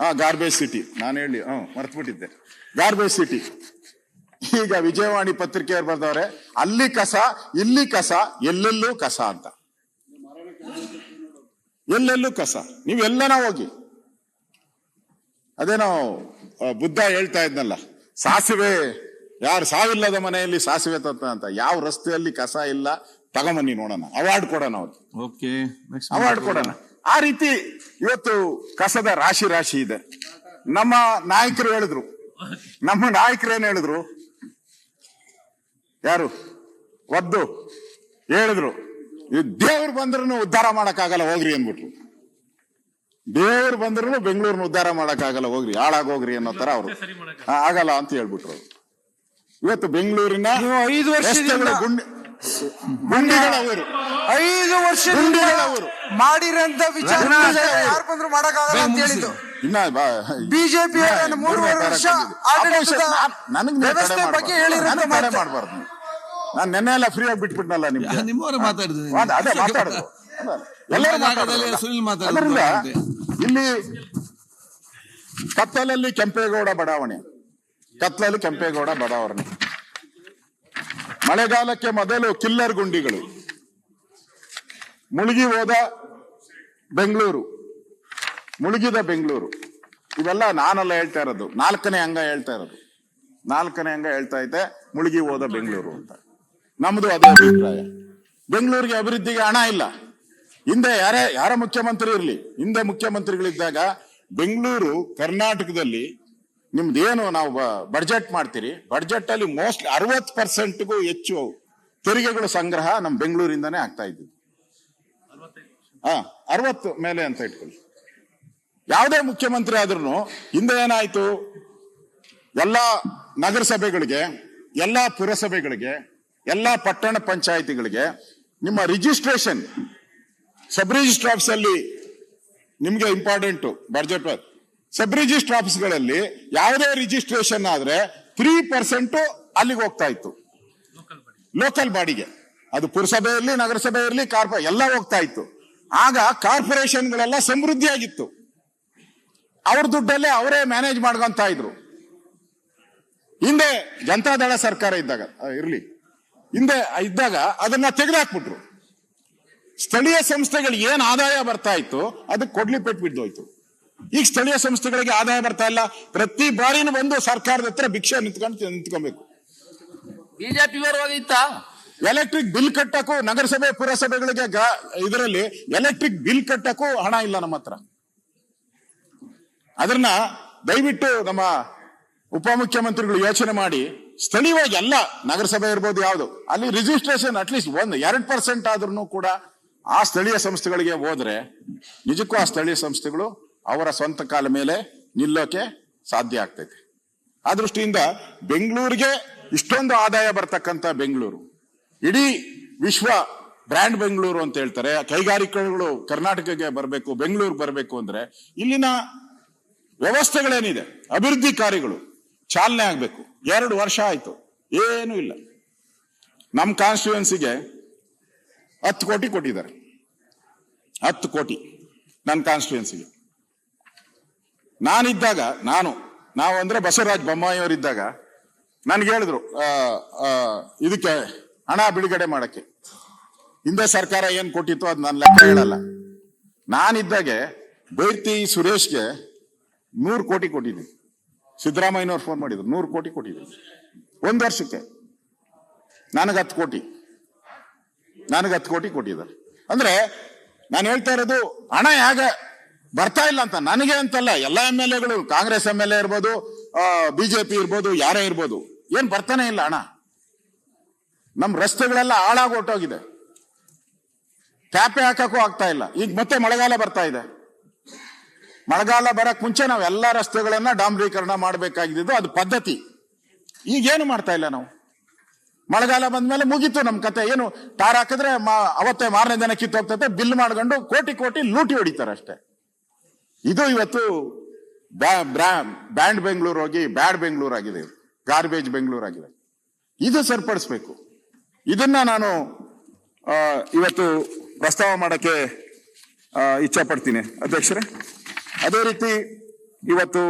ಹಾ garbage city ನಾನು ಹೇಳಿ ಹ್ಮ್ ಮರ್ತ್ಬಿಟ್ಟಿದ್ದೆ. ಗಾರ್ಬೇಜ್ ಸಿಟಿ ಈಗ ವಿಜಯವಾಣಿ ಪತ್ರಿಕೆಯವರು ಬರ್ದವ್ರೆ ಅಲ್ಲಿ ಕಸ ಇಲ್ಲಿ ಕಸ ಎಲ್ಲೆಲ್ಲೂ ಕಸ ಅಂತ. ಎಲ್ಲೆಲ್ಲೂ ಕಸ. ನೀವೆಲ್ಲನ ಹೋಗಿ. ಅದೇನೋ ಬುದ್ಧ ಹೇಳ್ತಾ ಇದ್ನಲ್ಲ ಸಾಸಿವೆ ಯಾರು ಸಾವಿಲ್ಲದ ಮನೆಯಲ್ಲಿ ಸಾಸಿವೆ ತತ್ತ ಅಂತ ಯಾವ ರಸ್ತೆಯಲ್ಲಿ ಕಸ ಇಲ್ಲ ತಗೊಂಬನ್ನಿ ನೋಡೋಣ. ಅವಾರ್ಡ್ ಕೊಡೋಣ ಅವ್ರಿಗೆ. ಅವಾರ್ಡ್ ಕೊಡೋಣ. ಆ ರೀತಿ ಇವತ್ತು ಕಸದ ರಾಶಿ ರಾಶಿ ಇದೆ. ನಮ್ಮ ನಾಯಕರು ಹೇಳಿದ್ರು. ನಮ್ಮ ನಾಯಕರು ಏನ್ ಹೇಳಿದ್ರು? ಯಾರು? ಒದ್ದು ಹೇಳಿದ್ರು. ಈ ದೇವ್ರು ಬಂದ್ರು ಉದ್ಧಾರ ಮಾಡಕ್ಕಾಗಲ್ಲ ಹೋಗ್ರಿ ಅಂದ್ಬಿಟ್ರು. ದೇವ್ರು ಬಂದ್ರು ಬೆಂಗಳೂರಿನ ಉದ್ಧಾರ ಮಾಡಕ್ಕಾಗಲ್ಲ ಹೋಗ್ರಿ ಹಾಳಾಗೋಗ್ರಿ ಅನ್ನೋ ತರ ಅವರು. ಆಗಲ್ಲ ಅಂತ ಹೇಳ್ಬಿಟ್ರು ಇವತ್ತು ಬೆಂಗಳೂರಿನ ಐದು ವರ್ಷ ಗುಂಡಿ ಗುಂಡಿಗಳವರು ಐದು ವರ್ಷದಿಂದ ಗುಂಡಿಗಳವರು. ಮಾಡಿರಂತ ವಿಚಾರ ಯಾರು ಬಂದ್ರು ಮಾಡಕ್ಕಾಗಲ್ಲ ಅಂತ ಹೇಳಿದ್ದು. ಇನ್ನ ಬಾ- ಬಿಜೆಪಿ ಮೂರುವರೆ ವರ್ಷ. ಆಡಳಿತದ ನಾನ್- ನನಗ್ ವ್ಯವಸ್ಥೆ ಬಗ್ಗೆ ಮಾಡ್ಬಾರ್ದು. ಹೇಳಿರಂತ. ಮಾಡ್ಬಾರ್ದು. ನಾನ್. ನೆನ್ನೆ ಎಲ್ಲ ಫ್ರೀ ಆಗಿ ಬಿಟ್ಬಿಟ್ನಲ್ಲ ನಿಮ್ಗೆ. ನಿಮ್ಮವರೇ ಮಾತಾಡಿದ್ರು ಅದ್- ಮಾತಾಡುದು. ಅಲ್ಲ, ಎಲ್ಲರೂ ಸುನಿಲ್ ಮಾತಾಡಿದ್ರು ಇಲ್ಲಿ ಕತ್ತಲಲ್ಲಿ ಕೆಂಪೇಗೌಡ ಬಡಾವಣೆ. ಕತ್ತಲಲ್ಲಿ ಕೆಂಪೇಗೌಡ ಬಡಾವಣೆ. ಮಳೆಗಾಲಕ್ಕೆ ಮೊದಲು ಕಿಲ್ಲರ್ ಗುಂಡಿಗಳು. ಮುಳುಗಿ ಹೋದ ಬೆಂಗಳೂರು. ಮುಳುಗಿದ ಬೆಂಗಳೂರು. ಇವೆಲ್ಲ ನಾನೆಲ್ಲ ಹೇಳ್ತಾ ಇರೋದು. ನಾಲ್ಕನೇ ಅಂಗ ಹೇಳ್ತಾ ಇರೋದು. ನಾಲ್ಕನೇ ಅಂಗ ಹೇಳ್ತಾ ಇದ್ದೆ ಮುಳುಗಿ ಹೋದ ಬೆಂಗಳೂರು ಅಂತ. ನಮ್ದು ಅದೇ ಅಭಿಪ್ರಾಯ. ಬೆಂಗಳೂರಿಗೆ ಅಭಿವೃದ್ಧಿಗೆ ಹಣ ಇಲ್ಲ. ಹಿಂದೆ ಯಾರೇ ಯಾರ ಮುಖ್ಯಮಂತ್ರಿ ಇರಲಿ, ಹಿಂದೆ ಮುಖ್ಯಮಂತ್ರಿಗಳಿದ್ದಾಗ ಬೆಂಗಳೂರು ಕರ್ನಾಟಕದಲ್ಲಿ ನಿಮ್ದೇನು ನಾವು ಬಡ್ಜೆಟ್ ಮಾಡ್ತೀರಿ? ಬಡ್ಜೆಟ್ ಅಲ್ಲಿ ಮೋಸ್ಟ್ಲಿ ಅರವತ್ ಪರ್ಸೆಂಟ್ಗೂ ಹೆಚ್ಚು ತೆರಿಗೆಗಳು ಸಂಗ್ರಹ ನಮ್ಮ ಬೆಂಗಳೂರಿಂದನೇ ಆಗ್ತಾ ಇದ್ದಿದ್ದು. ಹಾ, ಅರವತ್ತು ಮೇಲೆ ಅಂತ ಇಟ್ಕೊಳ್ಳಿ. ಯಾವುದೇ ಮುಖ್ಯಮಂತ್ರಿ ಆದ್ರೂ ಹಿಂದೆ ಏನಾಯ್ತು? ಎಲ್ಲಾ ನಗರಸಭೆಗಳಿಗೆ, ಎಲ್ಲಾ ಪುರಸಭೆಗಳಿಗೆ, ಎಲ್ಲಾ ಪಟ್ಟಣ ಪಂಚಾಯಿತಿಗಳಿಗೆ ನಿಮ್ಮ ರಿಜಿಸ್ಟ್ರೇಷನ್ ಸಬ್ ರಿಜಿಸ್ಟರ್ ಆಫೀಸಲ್ಲಿ important important budget sub register ಆಫೀಸ್ಗಳಲ್ಲಿ ಯಾವುದೇ ರಿಜಿಸ್ಟ್ರೇಷನ್ ಆದ್ರೆ ತ್ರೀ ಪರ್ಸೆಂಟ್ ಅಲ್ಲಿಗೆ ಹೋಗ್ತಾ ಇತ್ತು. ಲೋಕಲ್ ಬಾಡಿಗೆ. ಅದು ಪುರಸಭೆ ಇರಲಿ ನಗರಸಭೆ ಇರಲಿ ಕಾರ್ಪೊ, ಎಲ್ಲ ಹೋಗ್ತಾ ಇತ್ತು. ಆಗ ಕಾರ್ಪೊರೇಷನ್ಗಳೆಲ್ಲ ಸಮೃದ್ಧಿಯಾಗಿತ್ತು. ಅವ್ರ ದುಡ್ಡಲ್ಲೇ ಅವರೇ ಮ್ಯಾನೇಜ್ ಮಾಡ್ಕೊಂತ ಇದ್ರು. ಹಿಂದೆ ಜನತಾದಳ ಸರ್ಕಾರ ಇದ್ದಾಗ ಇರಲಿ. ಹಿಂದೆ ಇದ್ದಾಗ ಅದನ್ನ ತೆಗೆದಾಕ್ಬಿಟ್ರು. ಸ್ಥಳೀಯ ಸಂಸ್ಥೆಗಳಿಗೆ ಏನ್ ಆದಾಯ ಬರ್ತಾ ಇತ್ತು ಅದಕ್ಕೆ ಕೊಡ್ಲಿ ಪೆಟ್ಟು ಬಿದ್ದೋಯ್ತು. ಈಗ ಸ್ಥಳೀಯ ಸಂಸ್ಥೆಗಳಿಗೆ ಆದಾಯ ಬರ್ತಾ ಇಲ್ಲ. ಪ್ರತಿ ಬಾರಿನೂ ಬಂದು ಸರ್ಕಾರದ ಹತ್ರ ಭಿಕ್ಷೆ ನಿಂತ್ಕೊಂಡು ನಿಂತ್ಕೊಬೇಕು. ಬಿಜೆಪಿ ಎಲೆಕ್ಟ್ರಿಕ್ ಬಿಲ್ ಕಟ್ಟಕ್ಕೂ ನಗರಸಭೆ ಪುರಸಭೆಗಳಿಗೆ ಇದರಲ್ಲಿ ಎಲೆಕ್ಟ್ರಿಕ್ ಬಿಲ್ ಕಟ್ಟಕ್ಕೂ ಹಣ ಇಲ್ಲ ನಮ್ಮ ಹತ್ರ. ಅದನ್ನ ದಯವಿಟ್ಟು ನಮ್ಮ ಉಪಮುಖ್ಯಮಂತ್ರಿಗಳು ಯೋಚನೆ ಮಾಡಿ. ಸ್ಥಳೀಯವಾಗಿ ಎಲ್ಲ ನಗರಸಭೆ ಇರ್ಬೋದು ಯಾವುದು. ಅಲ್ಲಿ ರಿಜಿಸ್ಟ್ರೇಷನ್ ಅಟ್ಲೀಸ್ಟ್ ಒಂದು ಎರಡು ಪರ್ಸೆಂಟ್ ಆದ್ರೂ ಕೂಡ ಆ ಸ್ಥಳೀಯ ಸಂಸ್ಥೆಗಳಿಗೆ ಹೋದ್ರೆ ನಿಜಕ್ಕೂ ಆ ಸ್ಥಳೀಯ ಸಂಸ್ಥೆಗಳು ಅವರ ಸ್ವಂತ ಕಾಲ ಮೇಲೆ ನಿಲ್ಲೋಕೆ ಸಾಧ್ಯ ಆಗ್ತೈತೆ. ಆ ದೃಷ್ಟಿಯಿಂದ ಬೆಂಗಳೂರಿಗೆ ಇಷ್ಟೊಂದು ಆದಾಯ ಬರ್ತಕ್ಕಂಥ ಬೆಂಗಳೂರು. ಇಡೀ ವಿಶ್ವ ಬ್ರ್ಯಾಂಡ್ ಬೆಂಗಳೂರು ಅಂತ ಹೇಳ್ತಾರೆ. ಕೈಗಾರಿಕೆಗಳು ಕರ್ನಾಟಕಕ್ಕೆ ಬರಬೇಕು ಬೆಂಗಳೂರು ಬರಬೇಕು ಅಂದ್ರೆ ಇಲ್ಲಿನ ವ್ಯವಸ್ಥೆಗಳೇನಿದೆ? ಅಭಿವೃದ್ಧಿ ಕಾರ್ಯಗಳು ಚಾಲನೆ ಆಗಬೇಕು. ಎರಡು ವರ್ಷ ಆಯ್ತು. ಏನೂ ಇಲ್ಲ. ನಮ್ಮ ಕಾನ್ಸ್ಟಿಟ್ಯೂನ್ಸಿಗೆ ಹತ್ತು ಕೋಟಿ ಕೊಟ್ಟಿದ್ದಾರೆ. ಹತ್ತು ಕೋಟಿ ನನ್ನ ಕಾನ್ಸ್ಟಿಟ್ಯೂನ್ಸಿಗೆ ನಾನಿದ್ದಾಗ, ನಾನು, ನಾವು ಅಂದ್ರೆ ಬಸವರಾಜ್ ಬೊಮ್ಮಾಯಿಯವರಿದ್ದಾಗ ನನ್ಗೆ ಹೇಳಿದ್ರು ಇದಕ್ಕೆ ಹಣ ಬಿಡುಗಡೆ ಮಾಡಕ್ಕೆ. ಹಿಂದೆ ಸರ್ಕಾರ ಏನ್ ಕೊಟ್ಟಿತ್ತು ಅದು ನಾನು ಲೆಕ್ಕ ಹೇಳಲ್ಲ. ನಾನಿದ್ದಾಗೆ ಬೈರ್ತಿ ಸುರೇಶ್ಗೆ ನೂರು ಕೋಟಿ ಕೊಟ್ಟಿದ್ದೀನಿ. ಸಿದ್ದರಾಮಯ್ಯನವ್ರು ಫೋನ್ ಮಾಡಿದ್ರು, ನೂರು ಕೋಟಿ ಕೊಟ್ಟಿದ್ದೀನಿ. ಒಂದು ವರ್ಷಕ್ಕೆ. ನನಗೆ ಹತ್ತು ಕೋಟಿ. ನನಗೆ ಹತ್ತು ಕೋಟಿ ಕೊಟ್ಟಿದ್ದಾರೆ. ಅಂದ್ರೆ ನಾನು ಹೇಳ್ತಾ ಇರೋದು ಹಣ ಹೇಗೆ ಬರ್ತಾ ಇಲ್ಲ ಅಂತ ನನಗೆ ಅಂತಲ್ಲ, ಎಲ್ಲ ಎಂ ಎಲ್ ಎಗಳು, ಕಾಂಗ್ರೆಸ್ ಎಂ ಎಲ್ ಎ ಇರ್ಬೋದು ಬಿಜೆಪಿ ಇರ್ಬೋದು, ಯಾರೇ ಇರ್ಬೋದು, ಏನ್ ಬರ್ತಾನೆ ಇಲ್ಲ ಹಣ ನಮ್ ರಸ್ತೆಗಳೆಲ್ಲ ಹಾಳಾಗಿ ಹೊಟ್ಟೋಗಿದೆ ಟ್ಯಾಪೆ ಹಾಕಕ್ಕೂ ಆಗ್ತಾ ಇಲ್ಲ. ಈಗ ಮತ್ತೆ ಮಳೆಗಾಲ ಬರ್ತಾ ಇದೆ. ಮಳೆಗಾಲ ಬರಕ್ ಮುಂಚೆ ನಾವು ಎಲ್ಲಾ ರಸ್ತೆಗಳನ್ನ ಡಾಂಬರೀಕರಣ ಮಾಡಬೇಕಾಗಿದ್ದು ಅದು ಪದ್ಧತಿ. ಈಗೇನು ಮಾಡ್ತಾ ಇಲ್ಲ ನಾವು? ಮಳೆಗಾಲ ಬಂದ್ಮೇಲೆ ಮುಗೀತು ನಮ್ ಕತೆ. ಏನು, ಟಾರ್ ಹಾಕಿದ್ರೆ ಅವತ್ತೇ ಮಾರನೇ ದಿನ ಕಿತ್ತೋಗ್ತತೆ, ಬಿಲ್ ಮಾಡ್ಕೊಂಡು ಕೋಟಿ ಕೋಟಿ ಲೂಟಿ ಹೊಡಿತಾರೆ ಅಷ್ಟೇ. ಇದು ಇವತ್ತು ಬ್ಯಾಂಡ್ ಬೆಂಗಳೂರು ಹೋಗಿ ಬ್ಯಾಡ್ ಬೆಂಗಳೂರು ಆಗಿದೆ. ಗಾರ್ಬೇಜ್ ಬೆಂಗಳೂರು ಆಗಿದೆ. ಇದು ಸರಿಪಡಿಸ್ಬೇಕು. ಇದನ್ನ ನಾನು ಇವತ್ತು ಪ್ರಸ್ತಾವ ಮಾಡಕ್ಕೆ ಇಚ್ಛೆ ಪಡ್ತೀನಿ ಅಧ್ಯಕ್ಷರೇ, ಅದೇ ರೀತಿ ಇವತ್ತು